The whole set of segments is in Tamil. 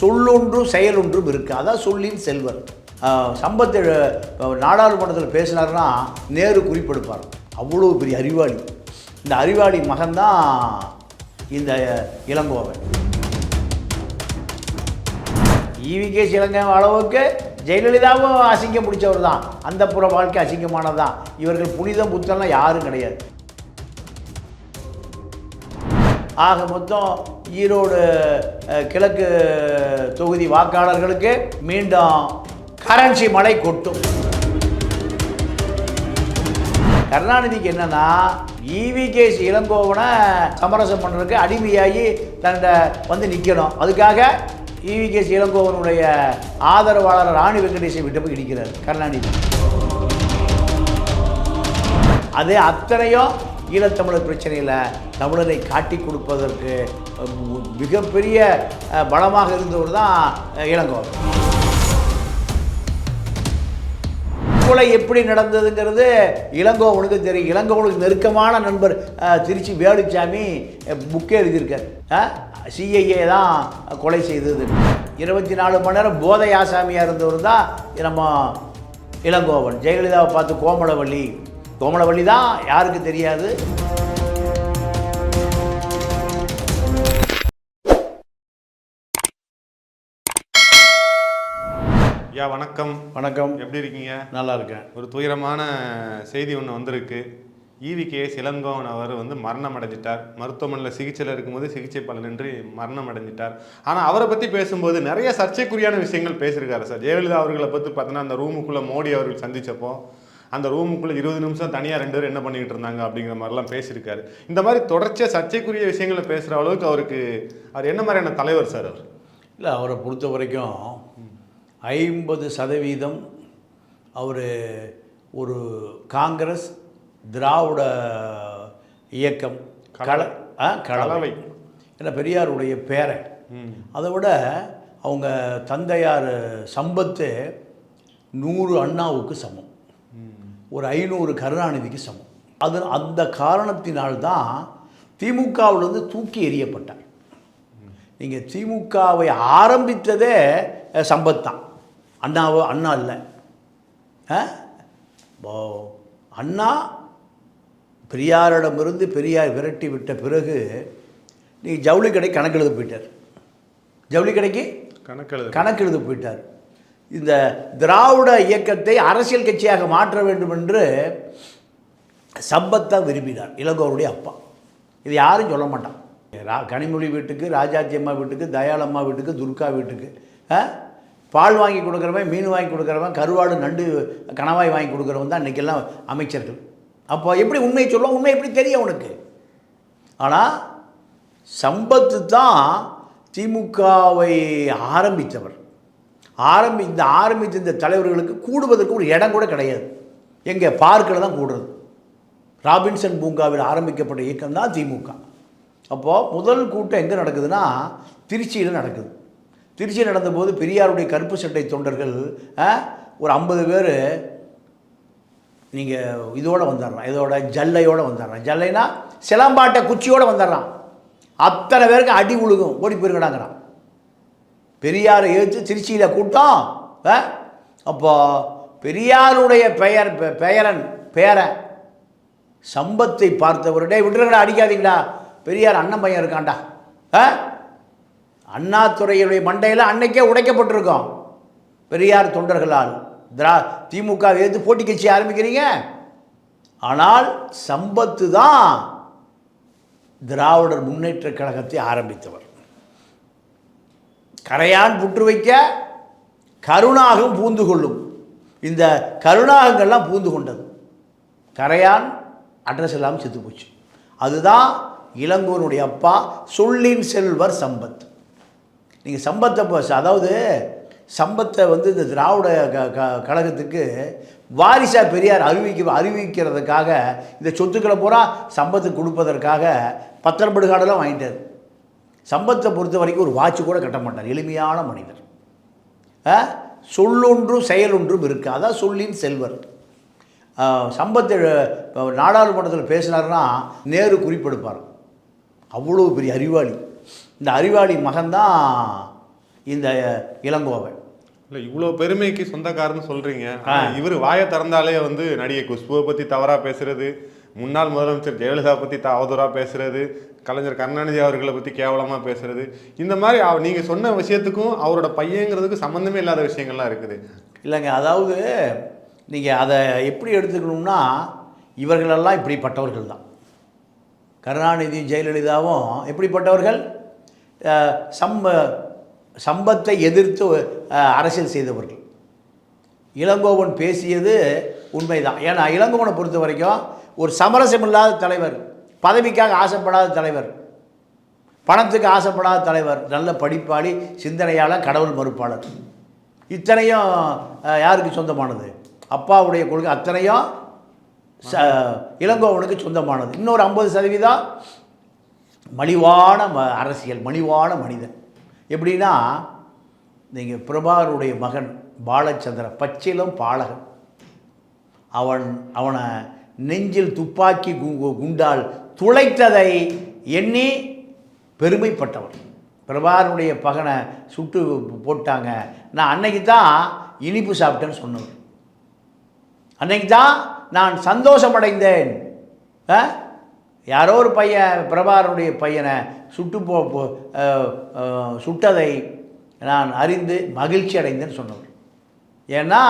சொல்லொன்றும் செயலொன்றும் இருக்குது அதான் சொல்லின் செல்வர் சம்பத்து சம்பத் நாடாளுமன்றத்தில் பேசினார்னா நேரு குறிப்பெடுப்பார். அவ்வளோ பெரிய அறிவாளி. இந்த அறிவாளி மகன்தான் இந்த இளங்கோவன். ஈவிகே சிலங்க அளவுக்கு ஜெயலலிதாவும் அசிங்கம் பிடிச்சவர் தான் அந்த புற வாழ்க்கை அசிங்கமானது தான் இவர்கள் புனிதம் புத்தம்லாம் யாரும் கிடையாது. ஆக மொத்தம் ஈரோடு கிழக்கு தொகுதி வாக்காளர்களுக்கு மீண்டும் கரன்சி மழை கொட்டும். கருணாநிதிக்கு என்னன்னா இவிகே இளங்கோவனை சமரசம் பண்ணுறதுக்கு அடிமையாகி தன்னை வந்து நிற்கணும் அதுக்காக இவிகே இளங்கோவனுடைய ஆதரவாளர் ராணி வெங்கடேஷை விட்டு போய் இடிக்கிறார் கருணாநிதி. அது அத்தனையும் ஈழத்தமிழர் பிரச்சனையில் தமிழரை காட்டி கொடுப்பதற்கு மிகப்பெரிய பலமாக இருந்தவர் தான் இளங்கோவன். கொலை எப்படி நடந்ததுங்கிறது இளங்கோவனுக்கு தெரியும். இளங்கோவனுக்கு நெருக்கமான நண்பர் திருச்சி வேலுச்சாமி புக்கே எழுதியிருக்கார். சிஐஏ தான் கொலை செய்தது. இருபத்தி நாலு மணி நேரம் போதை ஆசாமியாக இருந்தவர் தான் நம்ம இளங்கோவன். ஜெயலலிதாவை பார்த்து கோமலவள்ளி கோமலவள்ளி தான் யாருக்கு தெரியாது? ஐயா வணக்கம். வணக்கம். எப்படி இருக்கீங்க? நல்லா இருக்கேன். ஒரு துயரமான செய்தி ஒன்று வந்திருக்கு. ஈவி கே இளங்கோவன் அவர் வந்து மரணம் அடைஞ்சிட்டார். மருத்துவமனையில் சிகிச்சையில் இருக்கும்போது சிகிச்சை பலனின்றி மரணம் அடைஞ்சிட்டார். ஆனால் அவரை பற்றி பேசும்போது நிறைய சர்ச்சைக்குரியான விஷயங்கள் பேசியிருக்காரு சார். ஜெயலலிதா அவர்களை பற்றி பார்த்தீங்கன்னா அந்த ரூமுக்குள்ளே மோடி அவர்கள் சந்திச்சப்போ அந்த ரூமுக்குள்ளே இருபது நிமிஷம் தனியாக ரெண்டு பேரும் என்ன பண்ணிக்கிட்டு இருந்தாங்க அப்படிங்கிற மாதிரிலாம் பேசியிருக்காரு. இந்த மாதிரி தொடர்ச்சியாக சர்ச்சைக்குரிய விஷயங்களை பேசுகிற அளவுக்கு அவருக்கு அவர் என்ன மாதிரியான தலைவர் சார் அவர்? இல்லை அவரை பொறுத்த வரைக்கும் ஐம்பது சதவீதம் அவர் ஒரு காங்கிரஸ் திராவிட இயக்கம் கல கலவை. ஏன்னா பெரியாருடைய பேரன் ம். அதை விட அவங்க தந்தையார் சம்பத்து நூறு அண்ணாவுக்கு சமம். ஒரு ஐநூறு கருணாநிதிக்கு சமம். அது அந்த காரணத்தினால்தான் திமுகவிலிருந்து தூக்கி எறியப்பட்டார். நீங்கள் திமுகவை ஆரம்பித்ததே சம்பத் தான். அண்ணாவோ அண்ணா இல்லை? போ- அண்ணா பெரியாரிடமிருந்து பெரியார் விரட்டி விட்ட பிறகு நீ ஜவுளி கடை கணக்கெழுத போயிட்டார். ஜவுளி கடைக்கு கணக்கெழுது கணக்கெழுத போயிட்டார். இந்த திராவிட இயக்கத்தை அரசியல் கட்சியாக மாற்ற வேண்டும் என்று சம்பத்தா விரும்பினார் இளங்கோவருடைய அப்பா. இது யாரும் சொல்ல மாட்டான். ரா கனிமொழி வீட்டுக்கு ராஜாஜி அம்மா வீட்டுக்கு தயாளம்மா வீட்டுக்கு துர்கா வீட்டுக்கு ஆ? பால் வாங்கி கொடுக்குறவன் மீன் வாங்கி கொடுக்குறவன் கருவாடு நண்டு கணவாய் வாங்கி கொடுக்குறவன் தான் இன்றைக்கெல்லாம் அமைச்சர்கள். அப்போ எப்படி உண்மையை சொல்லுவோம்? உண்மை எப்படி தெரியும் உனக்கு? ஆனால் சம்பத்து தான் திமுகவை ஆரம்பித்தவர். ஆரம்பி இந்த ஆரம்பித்த இந்த தலைவர்களுக்கு கூடுவதற்கு ஒரு இடம் கூட கிடையாது. எங்கே பார்க்கில் தான் கூடுறது. ராபின்சன் பூங்காவில் ஆரம்பிக்கப்பட்ட இயக்கம் தான் திமுக. அப்போது முதல் கூட்டம் எங்கே நடக்குதுன்னா திருச்சியில் நடக்குது. திருச்சியில் நடந்தபோது பெரியாருடைய கருப்பு சட்டை தொண்டர்கள் ஆ, ஒரு ஐம்பது பேர் நீங்கள் இதோடு வந்துடுறான் இதோட ஜல்லையோடு வந்துடுறான் ஜல்லைனா சிலம்பாட்டை குச்சியோடு வந்துடுறான் அத்தனை பேருக்கு அடி உழுகும். ஓடி போயிருக்கடாங்கிறான் பெரியாரை ஏற்று திருச்சியில் கூட்டம் ஆ? அப்போ பெரியாருடைய பெயர் பெ- பெயரன் பேரன் சம்பத்தை பார்த்தவருடைய விட்டுருங்கடா அடிக்காதீங்களா பெரியார் அண்ணன் பையன் இருக்கான்டா. ஆ? அண்ணாதுறையுடைய மண்டையில் அன்னைக்கே உடைக்கப்பட்டிருக்கோம். பெரியார் தொண்டர்களால் திரா திமுக எதிர்த்து போட்டி கட்சி ஆரம்பிக்கிறீங்க. ஆனால் சம்பத்து தான் திராவிடர் முன்னேற்ற கழகத்தை ஆரம்பித்தவர். கரையான் புற்று வைக்க கருணாகம் பூந்து கொள்ளும். இந்த கருணாகங்கள்லாம் பூந்து கொண்டது. கரையான் அட்ரஸ் இல்லாமல் செத்து போச்சு. அதுதான் இளங்கோனுடைய அப்பா சொல்லின் செல்வர் சம்பத். நீங்கள் சம்பத்தை அதாவது சம்பத்தை வந்து இந்த திராவிட க க கழகத்துக்கு வாரிசாக பெரியார் அறிவிக்க அறிவிக்கிறதுக்காக இந்த சொத்துக்களை பூரா சம்பத்துக்கு கொடுப்பதற்காக பத்திரப்படுகாடெல்லாம் வாங்கிட்டார். சம்பத்தை பொறுத்த வரைக்கும் ஒரு வாட்ச் கூட கட்ட மாட்டார். எளிமையான மனிதர்? சொல்லொன்றும் செயலொன்றும் இருக்குது. அதான் சொல்லின் செல்வர். ஆ, சம்பத் இப்போ நாடாளுமன்றத்தில் பேசினார்னா நேரு குறிப்பெடுப்பார். அவ்வளோ பெரிய அறிவாளி. இந்த அறிவாளி மகன்தான் இந்த இளங்கோவன். இல்ல இவ்வளோ பெருமைக்கு சொந்தக்காரன்னு சொல்றீங்க. ஆனா இவர் வாயை திறந்தாலே வந்து நடிகை குஷ்புவை பத்தி தவறா பேசுறது முன்னாள் முதலமைச்சர் ஜெயலலிதா பத்தி த- அவதூறா பேசுறது கலைஞர் கருணாநிதி அவர்களை பற்றி கேவலமாக பேசுறது. இந்த மாதிரி அவ- நீங்கள் சொன்ன விஷயத்துக்கும் அவரோட பையங்கிறதுக்கு சம்மந்தமே இல்லாத விஷயங்கள்லாம் இருக்குது. இல்லைங்க அதாவது நீங்கள் அதை எப்படி எடுத்துக்கணும்னா இவர்களெல்லாம் இப்படிப்பட்டவர்கள் தான். கருணாநிதியும் ஜெயலலிதாவும் எப்படிப்பட்டவர்கள்? சம்ப சம்பத்தை எதிர்த்து அரசியல் செய்தவர்கள். இளங்கோவன் பேசியது உண்மைதான். ஏன்னா இளங்கோவனை பொறுத்த வரைக்கும் ஒரு சமரசமில்லாத தலைவர் பதவிக்காக ஆசைப்படாத தலைவர். பணத்துக்கு ஆசைப்படாத தலைவர். நல்ல படிப்பாளி சிந்தனையாளர் கடவுள் மறுப்பாளர். இத்தனையும் யாருக்கு சொந்தமானது? அப்பாவுடைய கொள்கை அத்தனையும் ச இளங்கோவனுக்கு சொந்தமானது. இன்னொரு ஐம்பது சதவீதம் மலிவான ம- அரசியல் மலிவான மனிதன். எப்படின்னா நீங்கள் பிரபாகருடைய மகன் பாலச்சந்திரன் பச்சிலும் பாலகன். அவன் அவனை நெஞ்சில் துப்பாக்கி குண்டால் துளைத்ததை எண்ணி பெருமைப்பட்டவன். பிரபாருடைய பகனை சுட்டு போட்டாங்க. நான் அன்னைக்கு தான் இனிப்பு சாப்பிட்டேன்னு சொன்னவர் அன்னைக்கு தான் நான் சந்தோஷமடைந்தேன். ஆ? யாரோ ஒரு பையன் பிரபாருடைய பையனை சுட்டு போ சுட்டதை நான் அறிந்து மகிழ்ச்சி அடைந்தேன்னு சொன்னவர் ஏன்னா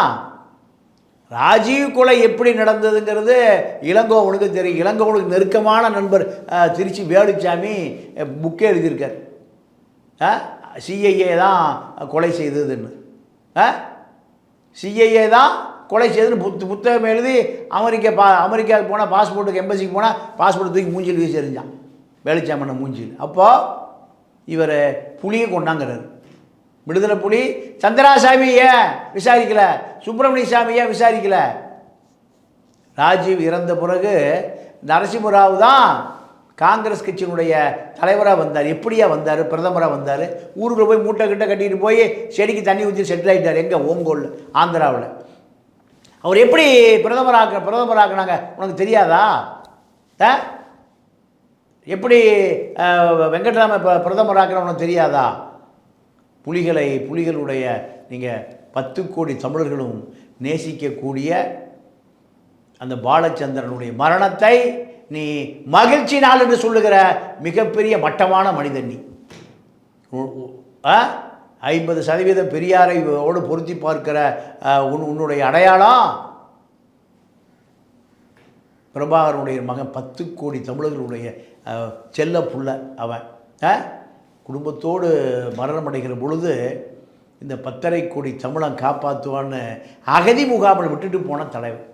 ராஜீவ் கொலை எப்படி நடந்ததுங்கிறது இளங்கோவனுக்கு தெரியும். இளங்கோவனுக்கு நெருக்கமான நண்பர் திருச்சி வேலுச்சாமி புக்கே எழுதியிருக்கார். சிஐஏ தான் கொலை செய்ததுன்னு. சிஐஏ தான் கொலை செய்ததுன்னு புத்த புத்தகம் எழுதி அமெரிக்கா பா அமெரிக்காவுக்கு போனால் பாஸ்போர்ட்டுக்கு எம்பசிக்கு போனால் பாஸ்போர்ட் தூக்கி மூஞ்சில் வீசி எறிஞ்சான் வேலுச்சாமண்ண மூஞ்சில் அப்போது இவர் புளியை கொண்டாங்கிறார். விடுதலை புலி சந்திராசாமி ஏன் விசாரிக்கல? சுப்பிரமணிய சாமி ஏன் விசாரிக்கல? ராஜீவ் இறந்த பிறகு நரசிம்மராவ் தான் காங்கிரஸ் கட்சியினுடைய தலைவராக வந்தார். எப்படியா வந்தார்? பிரதமராக வந்தார். ஊருக்குள்ளே போய் மூட்டை கிட்ட கட்டிட்டு போய் செடிக்கு தண்ணி ஊற்றி செட்டில் ஆகிட்டார் எங்கே? ஓங்கோல் ஆந்திராவில். அவர் எப்படி பிரதமராக பிரதமராக்குனாங்க? உனக்கு தெரியாதா? ஆ? எப்படி வெங்கட்ராம ப- பிரதமராக்குற உனக்கு தெரியாதா? புலிகளை புலிகளுடைய நீங்கள் பத்து கோடி தமிழர்களும் நேசிக்கக்கூடிய அந்த பாலச்சந்திரனுடைய மரணத்தை நீ மகிழ்ச்சி நாள் என்று சொல்லுகிற மிகப்பெரிய மட்டமான மனிதன் நீ. ஆ? ஐம்பது சதவீதம் பெரியாரை ஓடு பொருத்தி பார்க்கிற உன் உன்னுடைய அடையாளம்? பிரபாகரனுடைய மகன் பத்து கோடி தமிழர்களுடைய செல்ல புள்ள அவன். குடும்பத்தோடு மரணமடைகிற பொழுது இந்த பத்தரை கோடி தமிழன் காப்பாற்றுவான்னு அகதி முகாமில் விட்டுட்டு போன தலைவன்.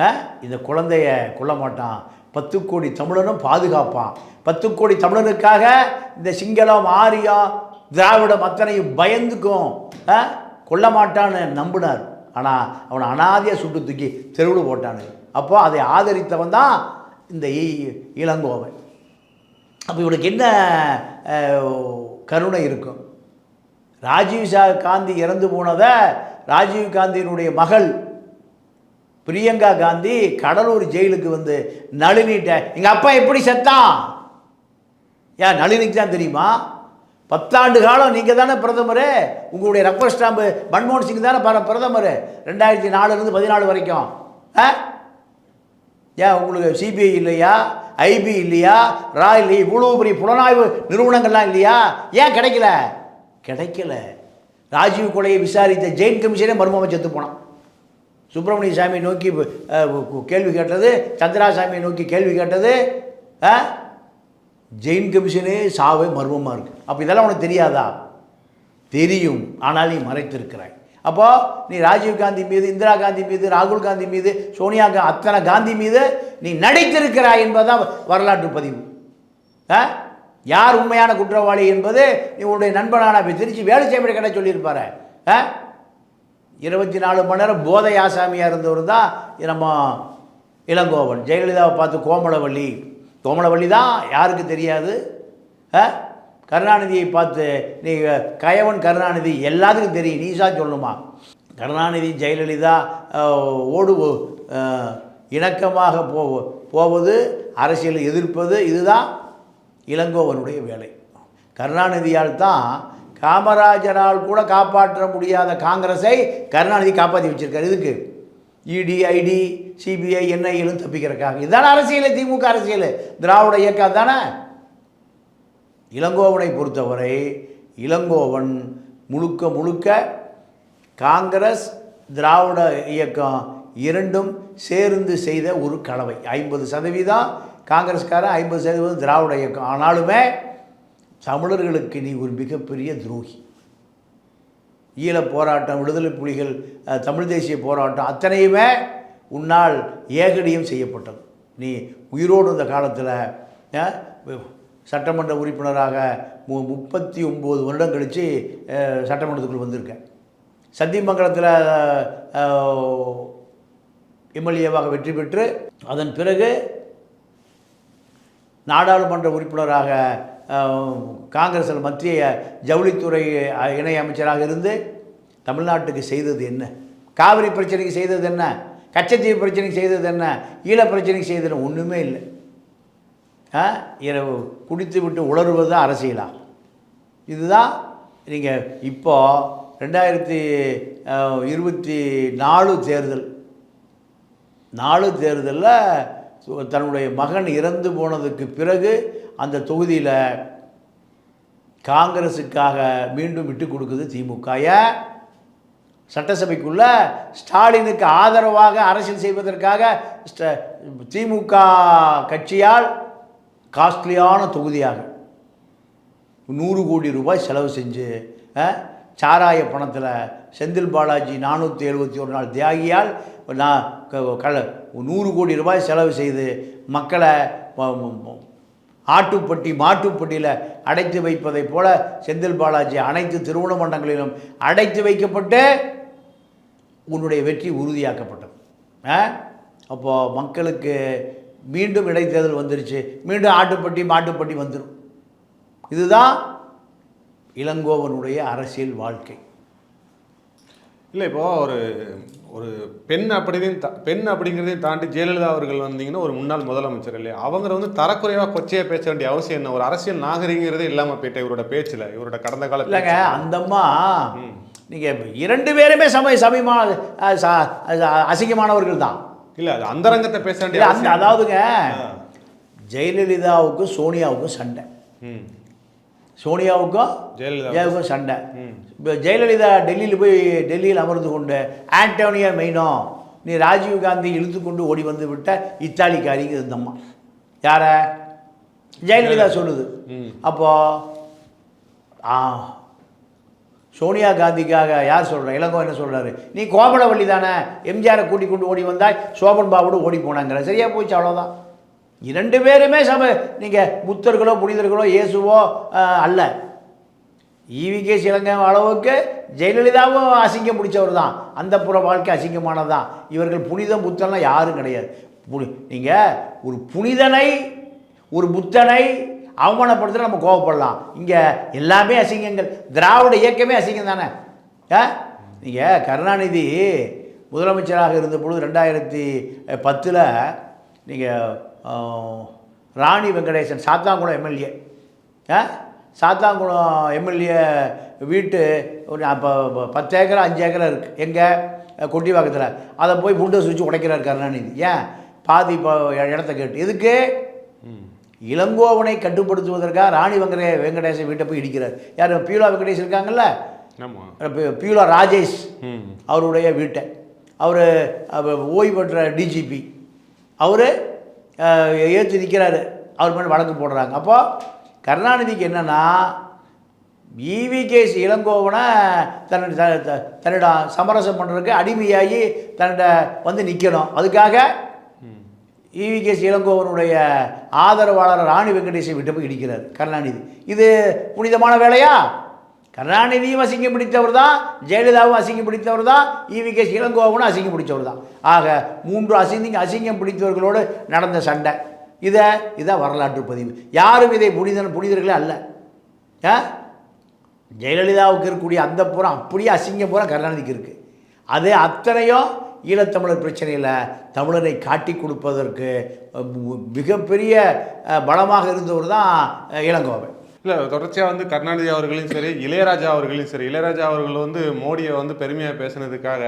ஆ? இந்த குழந்தைய கொல்ல மாட்டான். பத்து கோடி தமிழனும் பாதுகாப்பான். பத்து கோடி தமிழனுக்காக இந்த சிங்களம் ஆரியம் திராவிடம் அத்தனையும் பயந்துக்கும். கொல்ல மாட்டான்னு நம்பினார். ஆனால் அவனை அனாதையாக சுட்டு தூக்கி தெருவில் போட்டானு. அப்போ அதை ஆதரித்தவன் தான் இந்த ஈ- இளங்கோவன். அப்போ இவனுக்கு என்ன கருணை இருக்கும்? ராஜீவ் சா காந்தி இறந்து போனதை ராஜீவ் காந்தியினுடைய மகள் பிரியங்கா காந்தி கடலூர் ஜெயிலுக்கு வந்து நளினிட்ட எங்கள் அப்பா எப்படி செத்தான்? ஏன் நளினிக்கு தான் தெரியுமா? பத்தாண்டு காலம் நீங்கள் தானே பிரதமர்? உங்களுடைய ரப்பர் ஸ்டாம்பு மன்மோகன் சிங் தானே பிரதமர்? ரெண்டாயிரத்தி நாலுலேருந்து பதினாலு வரைக்கும். ஆ? ஏன் உங்களுக்கு சிபிஐ இல்லையா? ஐபி இல்லையா? ரா இல்லையா? இவ்வளோ பெரிய புலனாய்வு நிறுவனங்கள்லாம் இல்லையா? ஏன் கிடைக்கல? கிடைக்கல. ராஜீவ் கொலையை விசாரித்த ஜெயின் கமிஷனே மர்மமாக செத்து போனான். சுப்பிரமணிய சாமியை நோக்கி கேள்வி கேட்டது சந்திராசாமியை நோக்கி கேள்வி கேட்டது ஆ? ஜெயின் கமிஷனே சாவே மர்மமாக இருக்குது அப்போ இதெல்லாம் உனக்கு தெரியாதா? தெரியும். ஆனால் நீ மறைத்திருக்கிறாய். அப்போ நீ ராஜீவ் காந்தி மீது இந்திரா காந்தி மீது ராகுல் காந்தி மீது சோனியா கா அத்தனை காந்தி மீது நீ நடித்திருக்கிறாய் என்பதுதான் வரலாற்று பதிவு. ஆ? யார் உண்மையான குற்றவாளி என்பது நீ உன்னுடைய நண்பனான போய் திருச்சி வேலுச்சாமியோட கிட்ட சொல்லியிருப்பாரு. ஆ? இருபத்தி நாலு மணி நேரம் போதை ஆசாமியாக இருந்தவர் தான் நம்ம இளங்கோவன். ஜெயலலிதாவை பார்த்து கோமலவள்ளி கோமலவள்ளி தான் யாருக்கு தெரியாது? ஆ? கருணாநிதியை பார்த்து நீ கயவன் கருணாநிதி எல்லாத்துக்கும் தெரியும் நீசா சொல்லணுமா? கருணாநிதி ஜெயலலிதா ஓடு இணக்கமாக போ போவது அரசியல் எதிர்ப்பது இதுதான் இளங்கோவனுடைய வேலை. கருணாநிதியால் தான் காமராஜரால் கூட காப்பாற்ற முடியாத காங்கிரஸை கருணாநிதி காப்பாற்றி வச்சிருக்காரு. இதுக்கு இடி ஐடி சிபிஐ என்ஐஏலும் தப்பிக்கிறக்காக இதுதானே அரசியல் திமுக அரசியல். திராவிட இயக்கம் தானே இளங்கோவனை பொறுத்தவரை இளங்கோவன் முழுக்க முழுக்க காங்கிரஸ் திராவிட இயக்கம் இரண்டும் சேர்ந்து செய்த ஒரு கலவை. ஐம்பது சதவீதம் காங்கிரஸ்காரன் ஐம்பது சதவீதம் திராவிட இயக்கம். ஆனாலுமே தமிழர்களுக்கு நீ ஒரு மிகப்பெரிய துரோகி. ஈழப் போராட்டம் விடுதலை புலிகள் தமிழ் தேசிய போராட்டம் அத்தனையுமே உன்னால் ஏகடியம் செய்யப்பட்டது. நீ உயிரோடு இருந்த காலத்தில் சட்டமன்ற உறுப்பினராக மு முப்பத்தி ஒம்பது வருடம் கழித்து சட்டமன்றத்துக்குள் வந்திருக்கேன் சத்தியமங்கலத்தில் எம்எல்ஏவாக வெற்றி பெற்று அதன் பிறகு நாடாளுமன்ற உறுப்பினராக காங்கிரஸில் மத்திய ஜவுளித்துறை இணை அமைச்சராக இருந்து தமிழ்நாட்டுக்கு செய்தது என்ன? காவிரி பிரச்சனைக்கு செய்தது என்ன? கச்சத்தீவு பிரச்சனைக்கு செய்தது என்ன? ஈழ பிரச்சனைக்கு செய்தது ஒன்றுமே இல்லை. இரவு குடித்து விட்டு உளறுவது தான் அரசியலா? இதுதான் நீங்கள் இப்போ ரெண்டாயிரத்தி இருபத்தி நாலு தேர்தல். நாலு தேர்தலில் தன்னுடைய மகன் இறந்து போனதுக்கு பிறகு அந்த தொகுதியில் காங்கிரஸுக்காக மீண்டும் விட்டு கொடுக்குது திமுக. ஏன் சட்டசபைக்குள்ள ஸ்டாலினுக்கு ஆதரவாக அரசியல் செய்வதற்காக ஸ்ட- திமுக கட்சியால் காஸ்ட்லியான தொகுதியாக. நூறு கோடி ரூபாய் செலவு செஞ்சு சாராய பணத்தில் செந்தில் பாலாஜி நானூற்றி எழுபத்தி ஒரு நாள் தியாகியால் நான் க- கல நூறு கோடி ரூபாய் செலவு செய்து மக்களை ஆட்டுப்பட்டி மாட்டுப்பட்டியில் அடைத்து வைப்பதைப் போல செந்தில் பாலாஜி அனைத்து திருமண மண்டங்களிலும் அடைத்து வைக்கப்பட்டு உன்னுடைய வெற்றி உறுதியாக்கப்பட்டது. ஆ அப்போது மக்களுக்கு மீண்டும் இடைத்தேர்தல் வந்துருச்சு. மீண்டும் ஆட்டுப்பட்டி மாட்டுப்பட்டி வந்துடும் இதுதான் இளங்கோவனுடைய அரசியல் வாழ்க்கை. இல்லை இப்போ ஒரு ஒரு பெண் அப்படிதையும் பெண் அப்படிங்கிறதையும் தாண்டி ஜெயலலிதா அவர்கள் வந்தீங்கன்னா ஒரு முன்னாள் முதலமைச்சர் இல்லையா? அவங்க வந்து தரக்குறைவா கொச்சையா பேச வேண்டிய அவசியம் என்ன? ஒரு அரசியல் நாகரிகங்கிறதே இல்லாம போயிட்ட இவரோட பேச்சுல இவரோட கடந்த கால இல்லைங்க பேச்சுல. அந்த அம்மா நீங்கள் இரண்டு பேருமே சம சமயமா அஹ், ச- அஹ், அசிங்கமானவர்கள் தான். இல்ல அது அந்தரங்கத்தை பேச வேண்டிய அந்த அதாவதுங்க. ஜெயலலிதாவுக்கும் சோனியாவுக்கும் சண்டை. சோனியாவுக்கும் ஜெயலலிதா ஜெயலலிதாவுக்கும் சண்டை. இப்போ ஜெயலலிதா டெல்லியில் போய் டெல்லியில் அமர்ந்து கொண்டு ஆண்டோனியா மெய்னோ நீ ராஜீவ் காந்தி இழுத்து கொண்டு ஓடி வந்து விட்ட இத்தாலிக்காரிங்க இந்த அம்மா யார ஜெயலலிதா சொல்லுது ம். சோனியா காந்திக்காக யார் சொல்கிறா இளங்கோ என்ன சொல்கிறாரு நீ கோமலவள்ளி தானே? எம்ஜிஆரை கூட்டி கொண்டு ஓடி வந்தாய் சோபன் பாபோடு ஓடி போனாங்கிற சரியாக போச்சு அவ்வளோதான் இரண்டு பேருமே சம நீங்கள் புத்தர்களோ புனிதர்களோ இயேசுவோ அல்ல. ஈவிகே சிலங்க அளவுக்கு ஜெயலலிதாவும் அசிங்கம் பிடிச்சவர் தான். அந்த புற வாழ்க்கை அசிங்கமானது தான். இவர்கள் புனிதம் புத்தன்லாம் யாரும் கிடையாது. புனி நீங்கள் ஒரு புனிதனை ஒரு புத்தனை அவமானப்படுத்த நம்ம கோவப்படலாம். இங்கே எல்லாமே அசிங்கங்கள். திராவிட இயக்கமே அசிங்கம் தானே? ஆ? நீங்கள் கருணாநிதி முதலமைச்சராக இருந்த பொழுது ரெண்டாயிரத்தி பத்தில் நீங்கள் ராணி வெங்கடேசன் சாத்தாங்குளம் எம்எல்ஏ ஆ? சாத்தாங்குளம் எம்எல்ஏ வீட்டு ஒரு அப்போ பத்து ஏக்கரா அஞ்சு ஏக்கரா இருக்குது எங்கே? கொட்டிவாக்கத்தில். அதை போய் புண்டஸ் வச்சு உடைக்கிறார் கருணாநிதி. ஏன்? பாதி இப்போ இடத்த கேட்டு. எதுக்கு? இளங்கோவனை கட்டுப்படுத்துவதற்காக ராணி வெங்கடே வெங்கடேசன் வீட்டை போய் இடிக்கிறார். யார்? பியூலா வெங்கடேஷ் இருக்காங்கல்ல? பியூலா ராஜேஷ் ம். அவருடைய வீட்டை. அவர் ஓய்வு பெற்ற டிஜிபி அவர் ஏற்று நிற்கிறாரு அவர் மேலே வழக்கு போடுறாங்க. அப்போ கருணாநிதிக்கு என்னென்னா ஈவிகேஸ் இளங்கோவனை தன்னோட த- த- தன்னோட சமரசம் பண்ணுறதுக்கு அடிமையாகி தன்னோட வந்து நிற்கணும் அதுக்காக ஈவிகேஸ் இளங்கோவனுடைய ஆதரவாளர் ராணி வெங்கடேஷை விட்டு போய் இடிக்கிறார். கருணாநிதி. இது புனிதமான வேலையா? கருணாநிதியும் அசிங்கம் பிடித்தவர் தான் ஜெயலலிதாவும் அசிங்கம் பிடித்தவர் தான் ஈவிகேஸ் இளங்கோவனும் அசிங்கம் பிடித்தவர் தான். ஆக மூன்று அசிங்க அசிங்கம் பிடித்தவர்களோடு நடந்த சண்டை. இதை இதான் வரலாற்று பதிவு. யாரும் இதை புனிதன் புனிதர்களே அல்ல. ஆ? ஜெயலலிதாவுக்கு இருக்கக்கூடிய அந்த புறம் அப்படியே அசிங்கம் பூரா கருணாநிதிக்கு இருக்குது அது அத்தனையும் ஈழத்தமிழர் பிரச்சனையில் தமிழரை காட்டி கொடுப்பதற்கு மிகப்பெரிய பலமாக இருந்தவர் தான் அஹ், இளங்கோவன். இல்லை தொடர்ச்சியாக வந்து கருணாநிதி அவர்களையும் சரி இளையராஜா அவர்களையும் சரி இளையராஜா அவர்கள் வந்து மோடியை வந்து பெருமையாக பேசுனதுக்காக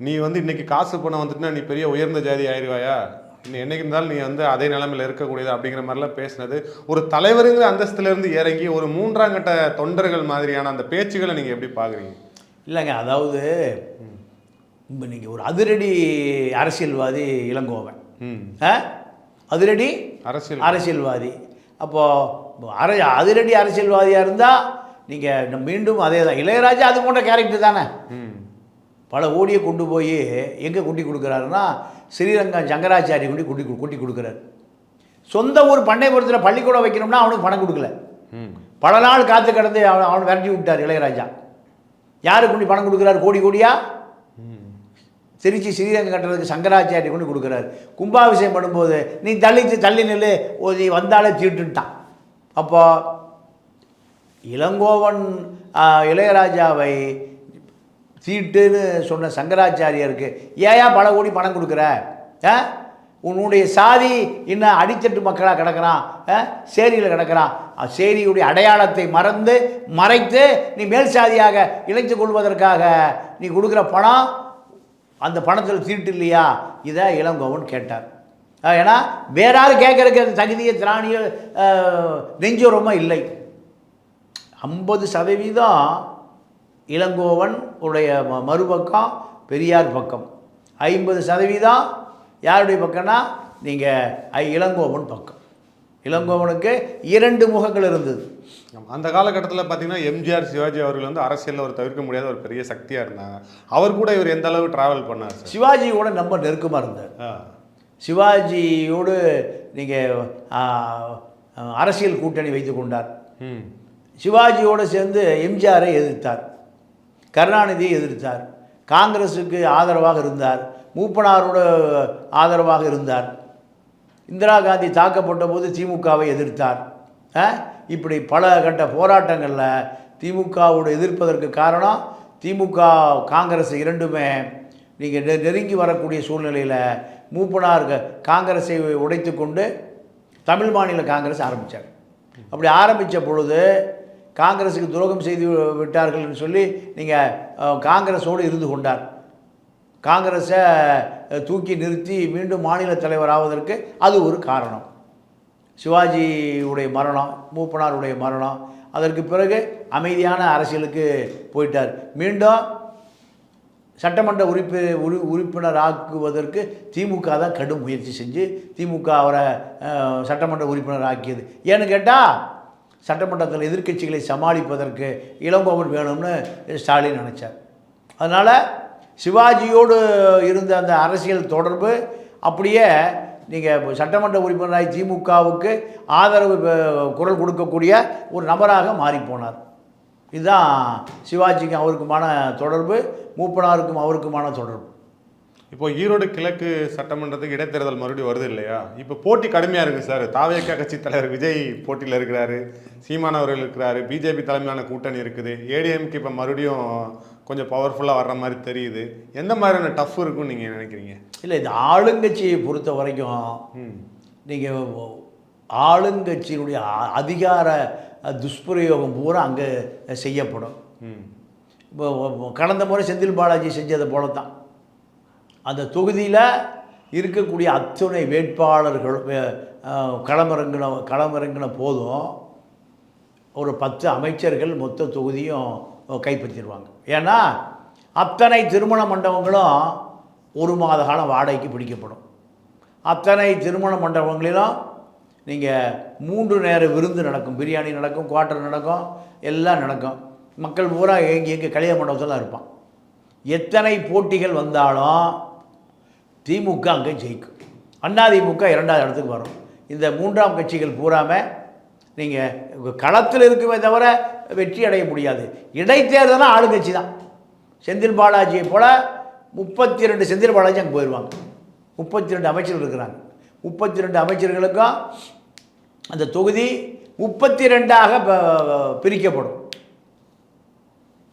நீ வந்து இன்னைக்கு காசு பணம் வந்துட்டுனா நீ பெரிய உயர்ந்த ஜாதி ஆயிடுவாயா நீ என்னைக்கு இருந்தாலும் நீ வந்து அதே நிலைமையில இருக்கக்கூடியது அப்படிங்கிற மாதிரிலாம் பேசினது. ஒரு தலைவருங்கிற அந்தஸ்துல இருந்து இறங்கி ஒரு மூன்றாம் கட்ட தொண்டர்கள் மாதிரியான அந்த பேச்சுகளை நீங்கள் எப்படி பார்க்குறீங்க இல்லைங்க அதாவது இப்போ நீங்கள் ஒரு அதிரடி அரசியல்வாதி இளங்கோவன். அதிரடி அரசியல். அரசியல்வாதி. அப்போது அர அதிரடி அரசியல்வாதியாக இருந்தால் நீங்கள் மீண்டும் அதே தான் இளையராஜா அது போன்ற கேரக்டர் தானே. பல கோடியை கொண்டு போய் எங்கே கொட்டி கொடுக்குறாருன்னா ஸ்ரீரங்கம் சங்கராச்சாரி கொண்டு கொட்டி கொட்டி கொடுக்குறாரு. சொந்த ஊர் பண்ணைபுரத்தில் பள்ளிக்கூடம் வைக்கணும்னா அவனுக்கு பணம் கொடுக்கல. பல நாள் காத்து கிடந்து அவன் அவன் விரட்டி விட்டார் இளையராஜா. யாருக்கு கொண்டு பணம் கொடுக்குறாரு? கோடி கோடியா? ம் திருச்சி ஸ்ரீரங்க கட்டுறதுக்கு சங்கராச்சாரி கொண்டு கொடுக்குறாரு. கும்பாபிஷேகம் பண்ணும்போது நீ தள்ளிச்சு தள்ளி நில்லு. ஓ நீ வந்தாலே தீட்டுட்டான் அப்போ இளங்கோவன் இளையராஜாவை தீட்டுன்னு சொன்ன சங்கராச்சாரியருக்கு ஏயா பல கோடி பணம் கொடுக்குற? ஆ? உன்னுடைய சாதி இன்னும் அடித்தட்டு மக்களாக கிடக்கிறான். ஆ? சேரியில் கிடக்கிறான். சேரியுடைய அடையாளத்தை மறந்து மறைத்து நீ மேல் சாதியாக இணைத்து கொள்வதற்காக நீ கொடுக்குற பணம் அந்த பணத்தில் தீட்டு இல்லையா இதை இளங்கோவன் கேட்டார். ஏன்னா வேற யாரும் கேட்கறதுக்கு அந்த தகுதியை திராணியோ நெஞ்சோரமோ இல்லை. ஐம்பது சதவீதம் இளங்கோவன் உடைய ம- மறுபக்கம் பெரியார் பக்கம். ஐம்பது சதவீதம் யாருடைய பக்கம்னா நீங்கள் இளங்கோவன் பக்கம். இளங்கோவனுக்கு இரண்டு முகங்கள் இருந்தது. அந்த காலகட்டத்தில் பார்த்தீங்கன்னா எம்ஜிஆர் சிவாஜி அவர்கள் வந்து அரசியலில் ஒரு தவிர்க்க முடியாத ஒரு பெரிய சக்தியாக இருந்தாங்க. அவர் கூட இவர் எந்த அளவு டிராவல் பண்ணார் சிவாஜியோட ரொம்ப நெருக்கமாக இருந்தார். சிவாஜியோடு நீங்கள் அரசியல் கூட்டணி வைத்து கொண்டார். சிவாஜியோடு சேர்ந்து எம்ஜிஆரை எதிர்த்தார். கருணாநிதியை எதிர்த்தார். காங்கிரஸுக்கு ஆதரவாக இருந்தார். மூப்பனாரோட ஆதரவாக இருந்தார். இந்திரா காந்தி தாக்கப்பட்ட போது திமுகவை எதிர்த்தார். இப்படி பல கட்ட போராட்டங்களில் திமுகவோடு எதிர்ப்பதற்கு காரணம் திமுக காங்கிரஸ் இரண்டுமே நீங்கள் நெ நெருங்கி வரக்கூடிய சூழ்நிலையில் மூப்பனார் காங்கிரஸை உடைத்து கொண்டு தமிழ் மாநில காங்கிரஸ் ஆரம்பித்தார் அப்படி ஆரம்பித்த பொழுது காங்கிரஸுக்கு துரோகம் செய்து விட்டார்கள்னு சொல்லி நீங்கள் காங்கிரஸோடு இருந்து கொண்டார். காங்கிரஸை தூக்கி நிறுத்தி மீண்டும் மாநில தலைவர் ஆவதற்கு அது ஒரு காரணம். சிவாஜியுடைய மரணம் மூப்பனாருடைய மரணம் அதற்கு பிறகு அமைதியான அரசியலுக்கு போயிட்டார். மீண்டும் சட்டமன்ற உறுப்பி உறு உறுப்பினர் ஆக்குவதற்கு திமுக தான் கடும் முயற்சி செஞ்சு திமுக அவரை சட்டமன்ற உறுப்பினர் ஆக்கியது. ஏன்னு கேட்டால் சட்டமன்றத்தில் எதிர்க்கட்சிகளை சமாளிப்பதற்கு இளங்கோவன் வேணும்னு ஸ்டாலின் நினச்சார். அதனால் சிவாஜியோடு இருந்த அந்த அரசியல் தொடர்பு அப்படியே நீங்கள் சட்டமன்ற உறுப்பினராய் திமுகவுக்கு ஆதரவு குரல் கொடுக்கக்கூடிய ஒரு நபராக மாறிப்போனார். இதுதான் சிவாஜிக்கும் அவருக்குமான தொடர்பு மூப்பனாருக்கும் அவருக்குமான தொடர்பு. இப்போ ஈரோடு கிழக்கு சட்டமன்றத்துக்கு இடைத்தேர்தல் மறுபடியும் வருது இல்லையா? இப்போ போட்டி கடுமையாக இருக்குது சார். தாவேக்கா கட்சி தலைவர் விஜய் போட்டியில் இருக்கிறாரு சீமான் அவர்கள் இருக்கிறாரு பிஜேபி தலைமையான கூட்டணி இருக்குது ஏடிஎம்கே இப்போ மறுபடியும் கொஞ்சம் பவர்ஃபுல்லாக வர்ற மாதிரி தெரியுது. எந்த மாதிரியான டஃப் இருக்குன்னு நீங்கள் நினைக்கிறீங்க? இல்லை இந்த ஆளுங்கட்சியை பொறுத்த வரைக்கும் நீங்கள் ஆளுங்கட்சியினுடைய அதிகார துஷ்பிரயோகம் பூரா அங்கே செய்யப்படும். ம். இப்போ கடந்த முறை செந்தில் பாலாஜி செஞ்சதை போல தான் அந்த தொகுதியில் இருக்கக்கூடிய அத்துணை வேட்பாளர்கள் களமிறங்கின களமிறங்கின போதும் ஒரு பத்து அமைச்சர்கள் மொத்த தொகுதியும் கைப்பற்றிடுவாங்க. ஏன்னா அத்தனை திருமண மண்டபங்களும் ஒரு மாத காலம் வாடகைக்கு பிடிக்கப்படும். அத்தனை திருமண மண்டபங்களிலும் நீங்கள் மூன்று நேர விருந்து நடக்கும். பிரியாணி நடக்கும் குவார்ட்டர் நடக்கும் எல்லாம் நடக்கும். மக்கள் பூரா எங்கே எங்கே கல்யாண மண்டபத்தில் இருப்பான். எத்தனை போட்டிகள் வந்தாலும் திமுக அங்கே ஜெயிக்கும். அதிமுக இரண்டாவது இடத்துக்கு வரும். இந்த மூன்றாம் கட்சிகள் பூராமல் நீங்கள் களத்தில் இருக்குமே தவிர வெற்றி அடைய முடியாது. இடைத்தேர்தல்னா ஆளுங்கட்சி தான். செந்தில் பாலாஜியை போல் முப்பத்தி ரெண்டு செந்தில் பாலாஜி அங்கே போயிடுவாங்க முப்பத்தி ரெண்டு அமைச்சர்கள் இருக்கிறாங்க. முப்பத்தி ரெண்டு அமைச்சர்களுக்கும் அந்த தொகுதி முப்பத்தி ரெண்டாக ப- பிரிக்கப்படும்.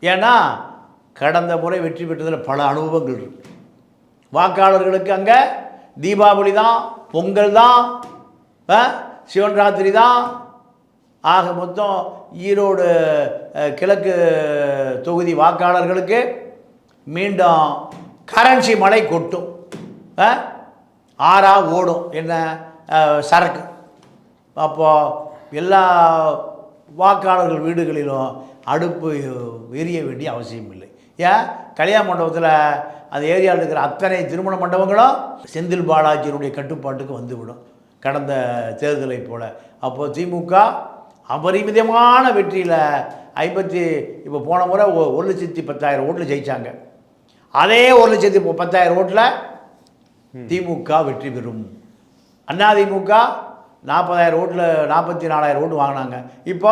ஏன்னா கடந்த முறை வெற்றி பெற்றதில் பல அனுபவங்கள் இருக்கு. வாக்காளர்களுக்கு அங்கே தீபாவளி தான் பொங்கல் தான் சிவன் ராத்திரி தான் ஆக மொத்தம் ஈரோடு கிழக்கு தொகுதி வாக்காளர்களுக்கு மீண்டும் கரன்சி மழை கொட்டும். ஆறாக ஆறா ஓடும். என்ன சரக்கு. அப்போது எல்லா வாக்காளர்கள் வீடுகளிலும் அடுப்பு எரிய வேண்டிய அவசியம் இல்லை. ஏன் கல்யாண மண்டபத்தில் அந்த ஏரியாவில் இருக்கிற அத்தனை திருமண மண்டபங்களும் செந்தில் பாலாஜியினுடைய கட்டுப்பாட்டுக்கு வந்துவிடும். கடந்த தேர்தலை போல். அப்போது திமுக அபரிமிதமான வெற்றியில் ஐம்பத்தி இப்போ போன முறை ஒரு லட்சத்தி பத்தாயிரம் ஓட்டில் ஜெயித்தாங்க அதே ஒரு லட்சத்தி பத்தாயிரம் ஓட்டில் திமுக வெற்றி பெறும். அதிமுக நாற்பதாயிரம் ஓட்டில் நாற்பத்தி நாலாயிரம் ஓட்டு வாங்கினாங்க. இப்போ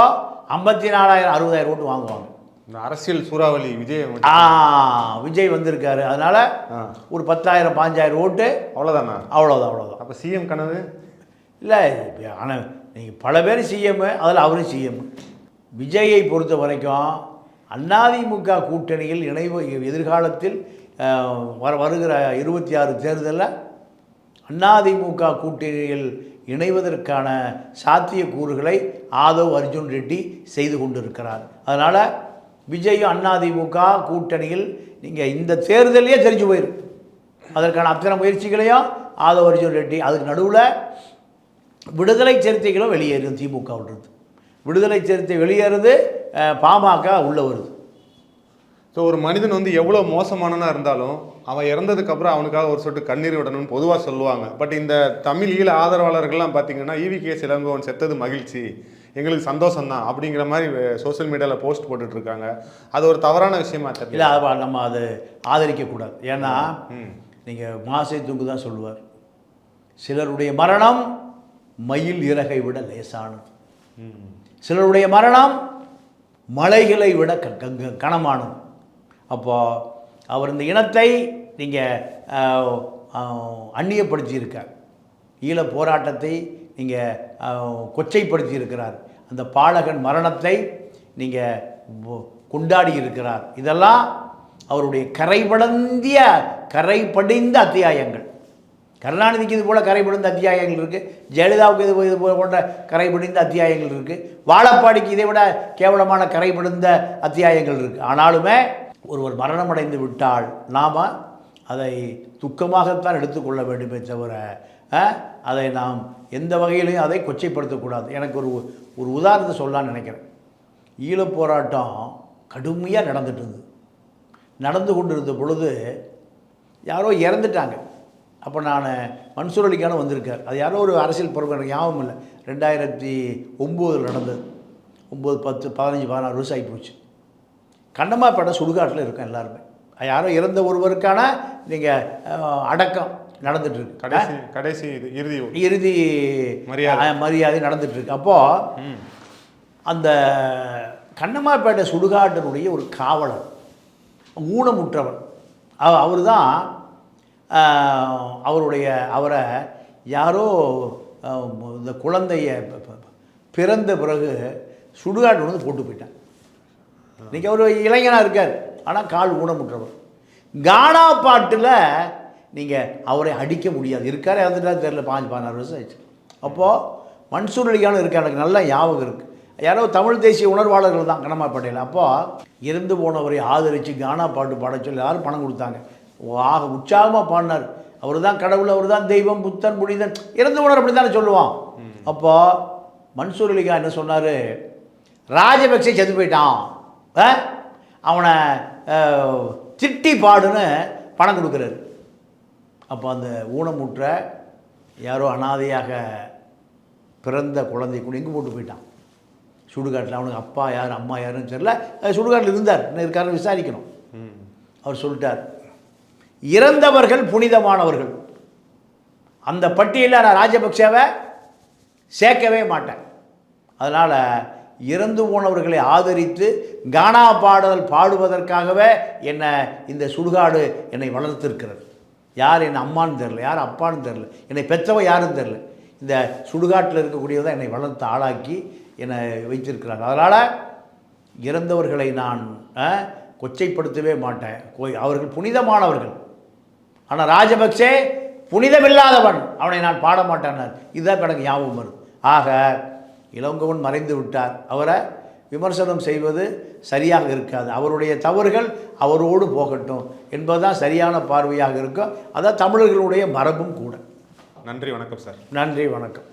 ஐம்பத்தி நாலாயிரம் அறுபதாயிரம் ஓட்டு வாங்குவாங்க. இந்த அரசியல் சூறாவளி விஜய் ஆ விஜய் வந்திருக்காரு. அதனால். ஒரு பத்தாயிரம் பாஞ்சாயிரம் ஓட்டு அவ்வளோதானா அவ்வளோதான் அவ்வளோதான் அப்போ சிஎம் கனவு? இல்லை ஆனால் நீங்கள் பல பேர் சிஎம் அதில் அவரும் சிஎம். விஜயை பொறுத்த வரைக்கும் அதிமுக கூட்டணியில் இணைவு எதிர்காலத்தில் வர வருகிற இருபத்தி ஆறு தேர்தலில் அதிமுக கூட்டணியில் இணைவதற்கான சாத்தியக்கூறுகளை ஆதவ் அர்ஜுன் ரெட்டி செய்து கொண்டிருக்கிறார். அதனால் விஜயும் அதிமுக கூட்டணியில் நீங்கள் இந்த தேர்தலையே தெரிஞ்சு போயிடும் அதற்கான அத்தனை முயற்சிகளையும் ஆதவ் அர்ஜுன் ரெட்டி அதுக்கு நடுவில் விடுதலை சிறுத்தைகளும் வெளியேறும் திமுகவிலிருந்து விடுதலை சிறுத்தை வெளியேறுது பாமக உள்ளே வருது. ஸோ ஒரு மனிதன் வந்து எவ்வளோ மோசமானனா இருந்தாலும் அவன் இறந்ததுக்கு அப்புறம் அவனுக்காக ஒரு சொட்டு கண்ணீர் விடணும்னு பொதுவாக சொல்லுவாங்க. பட் இந்த தமிழ் ஈழ ஆதரவாளர்கள்லாம் பார்த்தீங்கன்னா ஈவி கே இளங்கோவன் செத்தது மகிழ்ச்சி எங்களுக்கு சந்தோஷம் தான் அப்படிங்கிற மாதிரி சோஷியல் மீடியாவில் போஸ்ட் போட்டுட்டு இருக்காங்க அது ஒரு தவறான விஷயமா தெரியல இல்லை அதை நம்ம அதை ஆதரிக்கக்கூடாது. ஏன்னா நீங்கள் மாசை தூங்கு தான் சொல்லுவார். சிலருடைய மரணம் மயில் இறகை விட லேசானது. சிலருடைய மரணம் மலைகளை விட க க- கனமானது. அப்போது அவர் இந்த இனத்தை நீங்கள் அந்நியப்படுத்தியிருக்கார். ஈழ போராட்டத்தை நீங்கள் கொச்சைப்படுத்தி இருக்கிறார் அந்த பாலகன் மரணத்தை நீங்கள் கொண்டாடி இருக்கிறார் இதெல்லாம் அவருடைய கரைபடந்திய கரைபடிந்த அத்தியாயங்கள். கருணாநிதிக்கு இது போல் கரை பிடிந்த அத்தியாயங்கள் இருக்குது ஜெயலலிதாவுக்கு இது இது போன்ற கரைபடிந்த அத்தியாயங்கள் இருக்குது வாழப்பாடிக்கு இதை விட கேவலமான கரைபடிந்த அத்தியாயங்கள் இருக்குது ஆனாலுமே ஒருவர் மரணமடைந்து விட்டால் நாம் அதை துக்கமாகத்தான் எடுத்துக்கொள்ள வேண்டுமே தவிர அதை நாம் எந்த வகையிலையும் அதை கொச்சைப்படுத்தக்கூடாது. எனக்கு ஒரு ஒரு உதாரணத்தை சொல்லலாம்னு நினைக்கிறேன். ஈழப் போராட்டம் கடுமையாக நடந்துட்டு இருந்தது. நடந்து கொண்டிருந்த பொழுது யாரோ இறந்துட்டாங்க. அப்போ நான் மன்சூர் அலிக்கான வந்திருக்கார். அது யாரோ ஒரு அரசியல் பொறுப்பு எனக்கு ஞாபகம் இல்லை. ரெண்டாயிரத்தி ஒம்போதில் நடந்தது. ஒம்பது பத்து பதினஞ்சு பதினாறு வருஷம் ஆகிப்போச்சு கண்ணம்மாப்பேட்டை சுடுகாட்டில் இருக்கோம் எல்லாருமே. யாரோ இறந்த ஒருவருக்கான நீங்கள் அடக்கம் நடந்துட்டு இருக்கு. கடைசி கடைசி இது இறுதி இறுதி மரியாதை. மரியாதை நடந்துட்டு இருக்கு. அப்போது. அந்த கண்ணம்மாப்பேட்டை சுடுகாட்டினுடைய ஒரு காவலர் ஊனமுற்றவர். அவர் தான் அவருடைய அவரை யாரோ இந்த குழந்தைய பிறந்த பிறகு சுடுகாடு வந்து போட்டு போயிட்டான் இன்றைக்கி அவர் இளைஞனாக இருக்கார். ஆனால் கால் ஊனமுற்றவர். கானா பாட்டில் நீங்கள் அவரை அடிக்க முடியாது. இருக்கார் இறந்துட்டா தெரில பாஞ்சு பதினாறு வருஷம் ஆயிடுச்சு. அப்போது மன்சூர் அலிகானும் இருக்கார். எனக்கு நல்ல ஞாபகம் இருக்குது யாரோ தமிழ் தேசிய உணர்வாளர்கள் தான் கனமாப்பேட்டையில் அப்போது இறந்து போனவரை ஆதரித்து கானா பாட்டு பாட சொல்லி யாரும் பணம் கொடுத்தாங்க. ஆக உற்சாகமாக பாடினார். அவர் தான் கடவுள் அவர் தான் தெய்வம் புத்தன் புனிதன். இறந்து போனவர் அப்படி தானே சொல்லுவான். அப்போது மன்சூர் அலிகா என்ன சொன்னார்? ராஜபக்சே செத்து போயிட்டான்? அவனை திட்டி பாடுன்னு பணம் கொடுக்குறாரு. அப்போ அந்த ஊனமுற்ற யாரோ அனாதையாக பிறந்த குழந்தை கூட எங்கே போட்டு போயிட்டான். சுடுகாட்டில் அவனுக்கு அப்பா யார் அம்மா யாருன்னு தெரியல. சுடுகாட்டில் இருந்தார். இன்னும் இருக்காருன்னு விசாரிக்கணும். அவர் சொல்லிட்டார். இறந்தவர்கள் புனிதமானவர்கள். அந்த பட்டியலில் நான் ராஜபக்சேவை சேர்க்கவே மாட்டேன். அதனால் இறந்து போனவர்களை ஆதரித்து கானா பாடல் பாடுவதற்காகவே என்னை இந்த சுடுகாடு என்னை வளர்த்திருக்கிறது. யார் என் அம்மான்னு தெரில யார் அப்பான்னு தெரில என்னை பெற்றவ யாருன்னு தெரில இந்த சுடுகாட்டில் இருக்கக்கூடியதான் என்னை வளர்த்து ஆளாக்கி என்னை வைத்திருக்கிறாங்க அதனால் இறந்தவர்களை நான் கொச்சைப்படுத்தவே மாட்டேன். கோய் அவர்கள் புனிதமானவர்கள். ஆனால் ராஜபக்சே புனிதமில்லாதவன். அவனை நான் பாட மாட்டேன்னார் இதுதான் எனக்கு ஞாபகம் வருது. ஆக இளங்கோவன் மறைந்து விட்டார். அவரை விமர்சனம் செய்வது சரியாக இருக்காது. அவருடைய தவறுகள் அவரோடு போகட்டும் என்பதுதான் சரியான பார்வையாக இருக்கும். அதான் தமிழர்களுடைய மரபும் கூட. நன்றி வணக்கம் சார். நன்றி வணக்கம்.